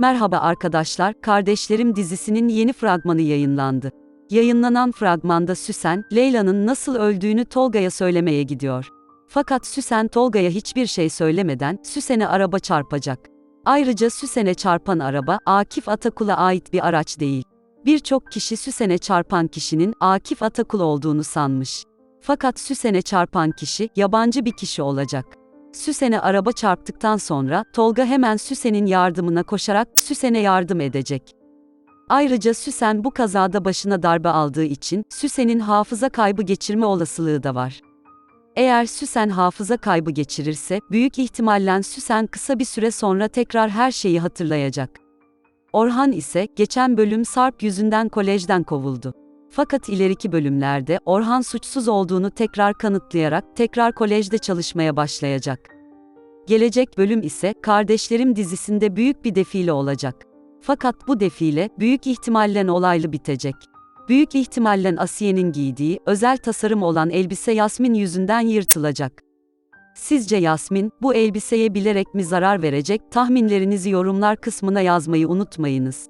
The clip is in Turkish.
Merhaba arkadaşlar, Kardeşlerim dizisinin yeni fragmanı yayınlandı. Yayınlanan fragmanda Süsen, Leyla'nın nasıl öldüğünü Tolga'ya söylemeye gidiyor. Fakat Süsen Tolga'ya hiçbir şey söylemeden Süsen'e araba çarpacak. Ayrıca Süsen'e çarpan araba Akif Atakul'a ait bir araç değil. Birçok kişi Süsen'e çarpan kişinin Akif Atakul olduğunu sanmış. Fakat Süsen'e çarpan kişi yabancı bir kişi olacak. Süsen'e araba çarptıktan sonra Tolga hemen Süsen'in yardımına koşarak Süsen'e yardım edecek. Ayrıca Süsen bu kazada başına darbe aldığı için Süsen'in hafıza kaybı geçirme olasılığı da var. Eğer Süsen hafıza kaybı geçirirse, büyük ihtimalle Süsen kısa bir süre sonra tekrar her şeyi hatırlayacak. Orhan ise geçen bölüm Sarp yüzünden kolejden kovuldu. Fakat ileriki bölümlerde Orhan suçsuz olduğunu tekrar kanıtlayarak tekrar kolejde çalışmaya başlayacak. Gelecek bölüm ise Kardeşlerim dizisinde büyük bir defile olacak. Fakat bu defile büyük ihtimalle olaylı bitecek. Büyük ihtimalle Asiye'nin giydiği özel tasarım olan elbise Yasmin yüzünden yırtılacak. Sizce Yasmin bu elbiseye bilerek mi zarar verecek? Tahminlerinizi yorumlar kısmına yazmayı unutmayınız.